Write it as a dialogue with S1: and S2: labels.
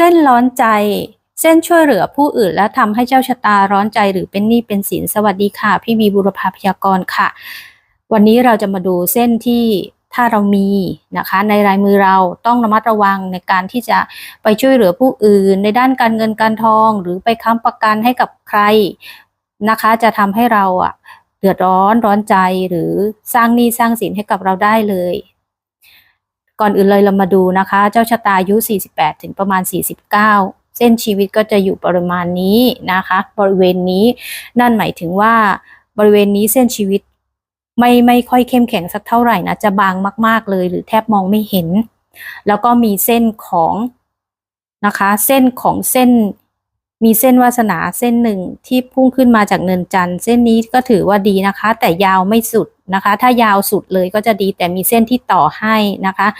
S1: เส้นร้อนใจ เส้นช่วยเหลือผู้อื่น และทำให้เจ้าชะตาร้อนใจหรือเป็นหนี้เป็นสินสวัสดีค่ะ พี่บีบุรพาพยากรณ์ค่ะ วันนี้เราจะมาดูเส้นที่ถ้าเรามีนะคะในลายมือเราต้องระมัดระวังในการที่จะไปช่วยเหลือผู้อื่น ในด้านการเงินการทอง หรือไปค้ำประกันให้กับใครนะคะ จะทำให้เราอะเดือดร้อนร้อนใจหรือสร้างหนี้สร้างสินให้กับเราได้เลย ก่อนอื่นเลยเรามาดูนะคะ เจ้าชะตาอายุ 48 ถึงประมาณ 49 เส้นชีวิตก็จะอยู่ประมาณนี้นะคะ บริเวณนี้นั่นหมายถึงว่าบริเวณนี้เส้นชีวิตไม่ไม่ค่อยเข้มแข็งสักเท่าไหร่นะ จะบางมากๆเลยหรือแทบมองไม่เห็น แล้วก็มีเส้นของนะคะ เส้นของเส้นมีเส้นวาสนาเส้นหนึ่งที่พุ่งขึ้นมาจากเนินจันทร์เส้นนี้ก็ถือว่าดีนะคะ แต่ยาวไม่สุดนะคะ ถ้ายาวสุดเลยก็จะดีแต่มีเส้นที่ต่อให้นะคะ